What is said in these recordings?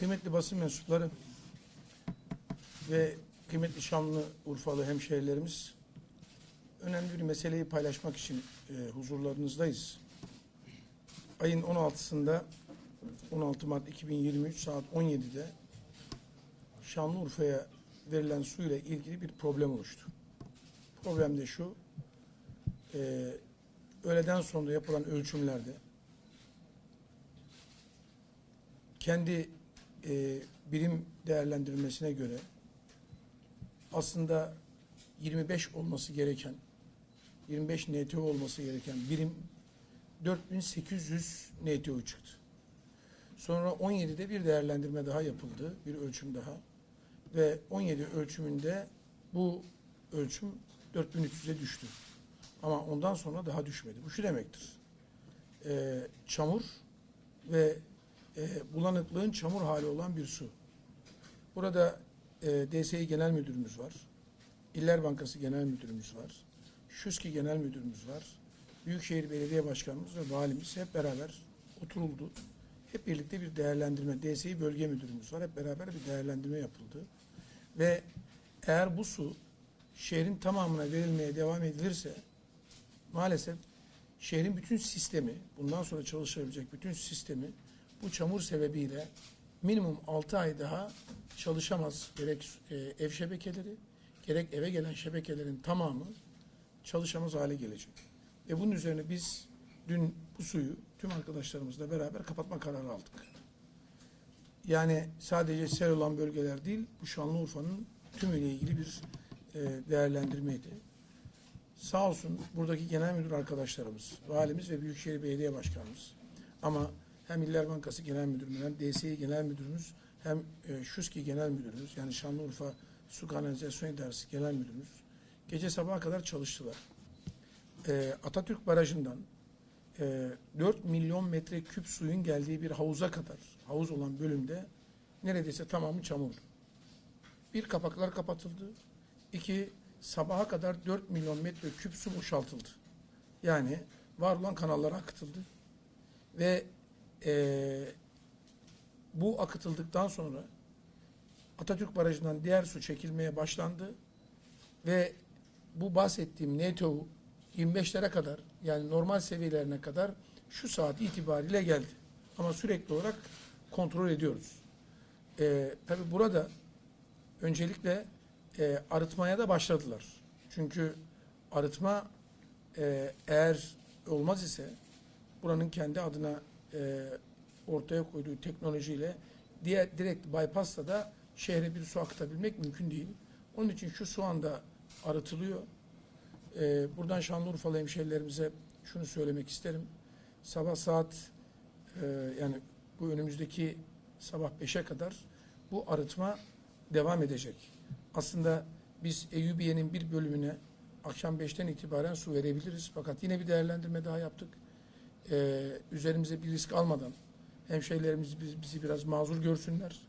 Kıymetli basın mensupları ve kıymetli Şanlı Urfalı hemşehrilerimiz önemli bir meseleyi paylaşmak için e, huzurlarınızdayız. Ayın 16'sında 16 Mart 2023 saat 17'de Şanlıurfa'ya verilen su ile ilgili bir problem oluştu. Problem de şu, e, öğleden sonra yapılan ölçümlerde kendi e, birim değerlendirilmesine göre aslında 25 olması gereken 25 NTO olması gereken birim 4800 NTO çıktı. Sonra 17'de bir değerlendirme daha yapıldı, bir ölçüm daha. Ve 17 ölçümünde bu ölçüm 4300'e düştü. Ama ondan sonra daha düşmedi. Bu şu demektir. Ee, çamur ve e, bulanıklığın çamur hali olan bir su. Burada e, DSİ Genel Müdürümüz var. İller Bankası Genel Müdürümüz var. Şuski Genel Müdürümüz var. Büyükşehir Belediye Başkanımız ve valimiz hep beraber oturuldu. Hep birlikte bir değerlendirme, DSİ Bölge Müdürümüz var. Hep beraber bir değerlendirme yapıldı. Ve eğer bu su şehrin tamamına verilmeye devam edilirse maalesef şehrin bütün sistemi, bundan sonra çalışabilecek bütün sistemi bu çamur sebebiyle minimum 6 ay daha çalışamaz. Gerek e, ev şebekeleri, gerek eve gelen şebekelerin tamamı çalışamaz hale gelecek. Ve bunun üzerine biz dün bu suyu tüm arkadaşlarımızla beraber kapatma kararı aldık. Yani sadece sel olan bölgeler değil, bu Şanlıurfa'nın tümüyle ilgili bir e, değerlendirmeydi. Sağ olsun buradaki genel müdür arkadaşlarımız, valimiz ve Büyükşehir Belediye Başkanımız ama hem İller Bankası Genel Müdürümüz hem DSİ Genel Müdürümüz hem e, Şuski Genel Müdürümüz yani Şanlıurfa Su Kanalizasyon İdaresi Genel Müdürümüz gece sabaha kadar çalıştılar. E, Atatürk Barajı'ndan e, 4 milyon metre küp suyun geldiği bir havuza kadar havuz olan bölümde neredeyse tamamı çamur. Bir kapaklar kapatıldı. İki sabaha kadar 4 milyon metre küp su boşaltıldı. Yani var olan kanallara akıtıldı. Ve eee, bu akıtıldıktan sonra Atatürk Barajı'ndan diğer su çekilmeye başlandı ve bu bahsettiğim NTO 25'lere kadar yani normal seviyelerine kadar şu saat itibariyle geldi. Ama sürekli olarak kontrol ediyoruz. Ee, tabii burada öncelikle e, arıtmaya da başladılar. Çünkü arıtma e, eğer olmaz ise buranın kendi adına e, ortaya koyduğu teknolojiyle diğer direkt bypassla da şehre bir su akıtabilmek mümkün değil. Onun için şu su anda arıtılıyor. E, buradan Şanlıurfalı hemşehrilerimize şunu söylemek isterim. Sabah saat e, yani bu önümüzdeki sabah 5'e kadar bu arıtma devam edecek. Aslında biz Eyyubiye'nin bir bölümüne akşam 5'ten itibaren su verebiliriz. Fakat yine bir değerlendirme daha yaptık. Ee, üzerimize bir risk almadan hemşehrilerimiz biz- bizi biraz mazur görsünler.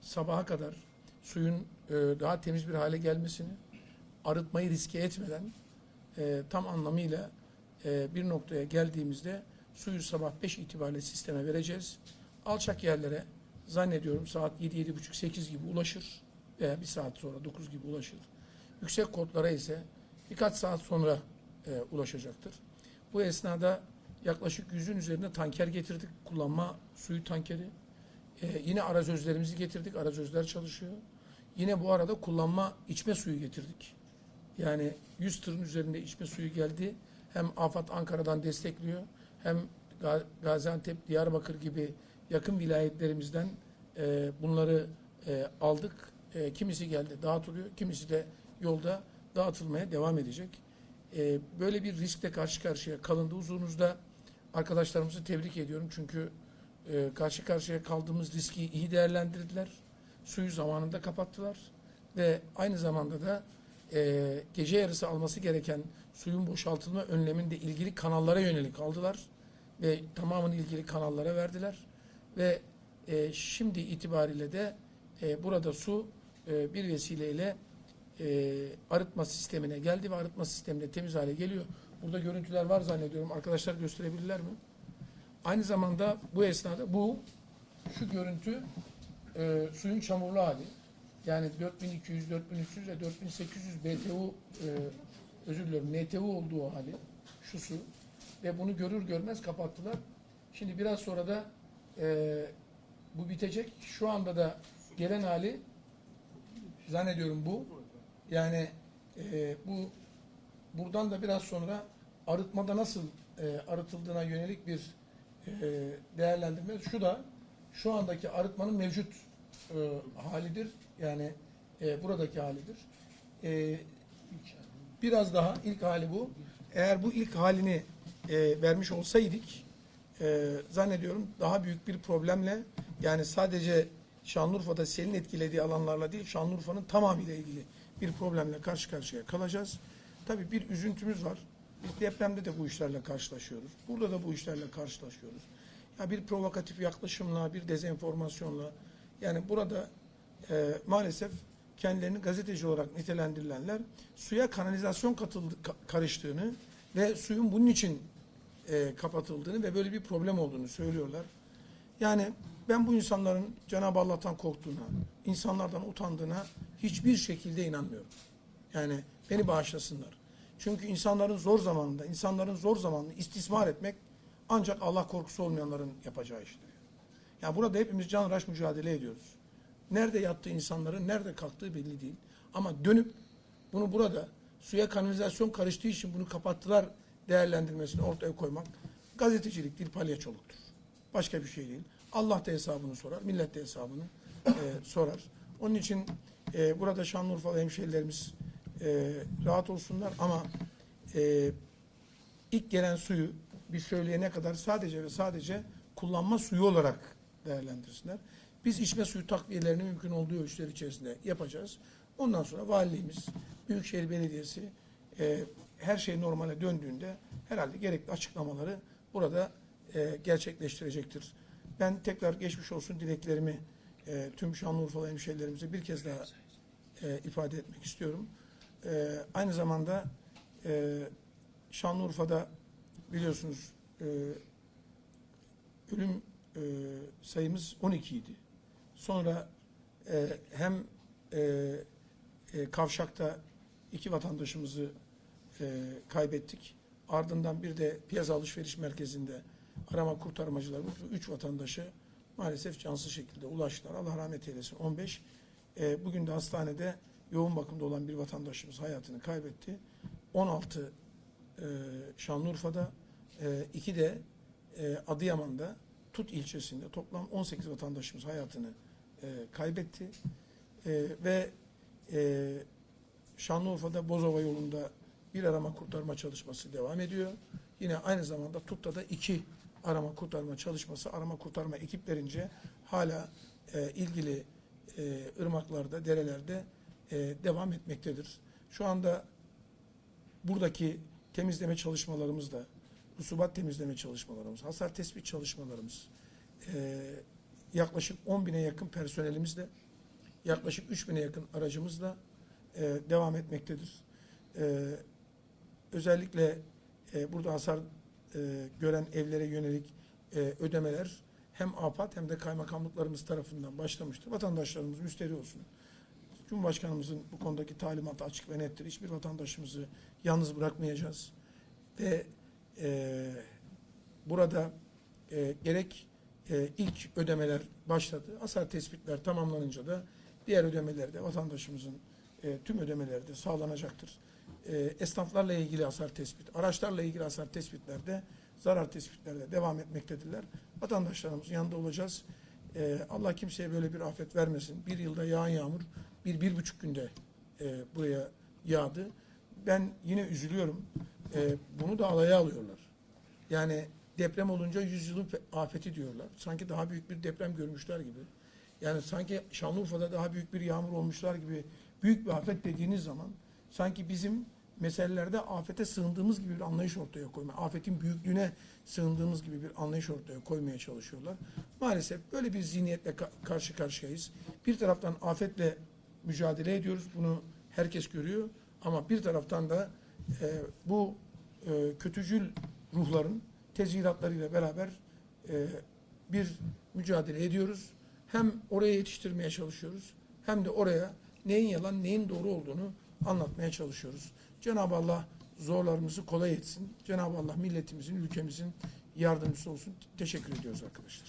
Sabaha kadar suyun e, daha temiz bir hale gelmesini, arıtmayı riske etmeden e, tam anlamıyla e, bir noktaya geldiğimizde suyu sabah 5 itibariyle sisteme vereceğiz. Alçak yerlere zannediyorum saat 7-7.30-8 gibi ulaşır veya bir saat sonra 9 gibi ulaşır. Yüksek kodlara ise birkaç saat sonra e, ulaşacaktır. Bu esnada yaklaşık yüzün üzerinde tanker getirdik. Kullanma suyu tankeri. E, yine arazözlerimizi getirdik. Arazözler çalışıyor. Yine bu arada kullanma içme suyu getirdik. Yani 100 tırın üzerinde içme suyu geldi. Hem AFAD Ankara'dan destekliyor hem Ga- Gaziantep, Diyarbakır gibi yakın vilayetlerimizden e, bunları e, aldık. E, kimisi geldi dağıtılıyor, kimisi de yolda dağıtılmaya devam edecek. E, böyle bir riskle karşı karşıya kalındı. Huzurunuzda arkadaşlarımızı tebrik ediyorum. Çünkü e, karşı karşıya kaldığımız riski iyi değerlendirdiler. Suyu zamanında kapattılar. Ve aynı zamanda da e, gece yarısı alması gereken suyun boşaltılma önleminde ilgili kanallara yönelik aldılar. Ve tamamını ilgili kanallara verdiler. Ve e, şimdi itibariyle de e, burada su e, bir vesileyle e, arıtma sistemine geldi ve arıtma sistemine temiz hale geliyor. Burada görüntüler var zannediyorum. Arkadaşlar gösterebilirler mi? Aynı zamanda bu esnada bu şu görüntü e, suyun çamurlu hali. Yani 4200, 4300 ve 4800 BTU e, özür diliyorum NTU olduğu hali şu su. Ve bunu görür görmez kapattılar. Şimdi biraz sonra da e, bu bitecek. Şu anda da gelen hali zannediyorum bu. Yani e, bu buradan da biraz sonra arıtmada nasıl e, arıtıldığına yönelik bir e, değerlendirme. Şu da şu andaki arıtmanın mevcut e, halidir. Yani e, buradaki halidir. E, biraz daha ilk hali bu. Eğer bu ilk halini e, vermiş olsaydık e, zannediyorum daha büyük bir problemle yani sadece Şanlıurfa'da selin etkilediği alanlarla değil Şanlıurfa'nın tamamıyla ilgili bir problemle karşı karşıya kalacağız. Tabii bir üzüntümüz var. Biz depremde de bu işlerle karşılaşıyoruz. Burada da bu işlerle karşılaşıyoruz. Ya bir provokatif yaklaşımla, bir dezenformasyonla yani burada e, maalesef kendilerini gazeteci olarak nitelendirilenler suya kanalizasyon katıldı, ka- karıştığını ve suyun bunun için e, kapatıldığını ve böyle bir problem olduğunu söylüyorlar. Yani ben bu insanların Cenab-ı Allah'tan korktuğuna, insanlardan utandığına hiçbir şekilde inanmıyorum. Yani beni bağışlasınlar. Çünkü insanların zor zamanında, insanların zor zamanını istismar etmek ancak Allah korkusu olmayanların yapacağı iştir. Yani burada hepimiz canhıraş mücadele ediyoruz. Nerede yattığı insanların nerede kalktığı belli değil. Ama dönüp bunu burada suya kanalizasyon karıştığı için bunu kapattılar değerlendirmesini ortaya koymak gazetecilik değil palyaçoluktur. Başka bir şey değil. Allah da hesabını sorar, millet de hesabını e, sorar. Onun için e, burada Şanlıurfalı hemşehrilerimiz e, rahat olsunlar ama e, ilk gelen suyu bir söyleyene kadar sadece ve sadece kullanma suyu olarak değerlendirsinler. Biz içme suyu takviyelerini mümkün olduğu ölçüler içerisinde yapacağız. Ondan sonra valiliğimiz, Büyükşehir Belediyesi e, her şey normale döndüğünde herhalde gerekli açıklamaları burada e, gerçekleştirecektir. Ben tekrar geçmiş olsun dileklerimi e, tüm Şanlıurfalı hemşehrilerimize bir kez daha e, ifade etmek istiyorum. E, aynı zamanda e, Şanlıurfa'da biliyorsunuz e, ölüm e, sayımız 12 idi. Sonra e, hem e, e, Kavşak'ta iki vatandaşımızı e, kaybettik. Ardından bir de piyasa alışveriş merkezinde arama kurtarmacılarımız bu üç vatandaşı maalesef cansız şekilde ulaştılar. Allah rahmet eylesin. 15. E, bugün de hastanede yoğun bakımda olan bir vatandaşımız hayatını kaybetti. 16 e, Şanlıurfa'da, e, iki de e, Adıyaman'da Tut ilçesinde toplam 18 vatandaşımız hayatını e, kaybetti. E, ve e, Şanlıurfa'da Bozova yolunda bir arama kurtarma çalışması devam ediyor. Yine aynı zamanda Tut'ta da iki arama kurtarma çalışması, arama kurtarma ekiplerince hala e, ilgili e, ırmaklarda, derelerde e, devam etmektedir. Şu anda buradaki temizleme çalışmalarımız da, rusubat temizleme çalışmalarımız, hasar tespit çalışmalarımız, e, yaklaşık 10 bine yakın personelimizle, yaklaşık 3 bine yakın aracımızla e, devam etmektedir. E, özellikle e, burada hasar e, gören evlere yönelik e, ödemeler hem AFAD hem de kaymakamlıklarımız tarafından başlamıştır. Vatandaşlarımız müsteri olsun. Cumhurbaşkanımızın bu konudaki talimatı açık ve nettir. Hiçbir vatandaşımızı yalnız bırakmayacağız. Ve e, burada e, gerek e, ilk ödemeler başladı. Hasar tespitler tamamlanınca da diğer ödemeler de vatandaşımızın e, tüm ödemeleri de sağlanacaktır. E, esnaflarla ilgili hasar tespit, araçlarla ilgili hasar tespitlerde, zarar tespitlerde devam etmektedirler. Vatandaşlarımızın yanında olacağız. E, Allah kimseye böyle bir afet vermesin. Bir yılda yağan yağmur bir, bir buçuk günde e, buraya yağdı. Ben yine üzülüyorum. E, bunu da alaya alıyorlar. Yani deprem olunca yüzyılın fe- afeti diyorlar. Sanki daha büyük bir deprem görmüşler gibi. Yani sanki Şanlıurfa'da daha büyük bir yağmur olmuşlar gibi büyük bir afet dediğiniz zaman sanki bizim meselelerde afete sığındığımız gibi bir anlayış ortaya koyma, afetin büyüklüğüne sığındığımız gibi bir anlayış ortaya koymaya çalışıyorlar. Maalesef böyle bir zihniyetle ka- karşı karşıyayız. Bir taraftan afetle mücadele ediyoruz. Bunu herkes görüyor. Ama bir taraftan da e, bu e, kötücül ruhların tezviratlarıyla beraber e, bir mücadele ediyoruz. hem oraya yetiştirmeye çalışıyoruz hem de oraya neyin yalan neyin doğru olduğunu anlatmaya çalışıyoruz. Cenab-ı Allah zorlarımızı kolay etsin. Cenab-ı Allah milletimizin, ülkemizin yardımcısı olsun. Teşekkür ediyoruz arkadaşlar.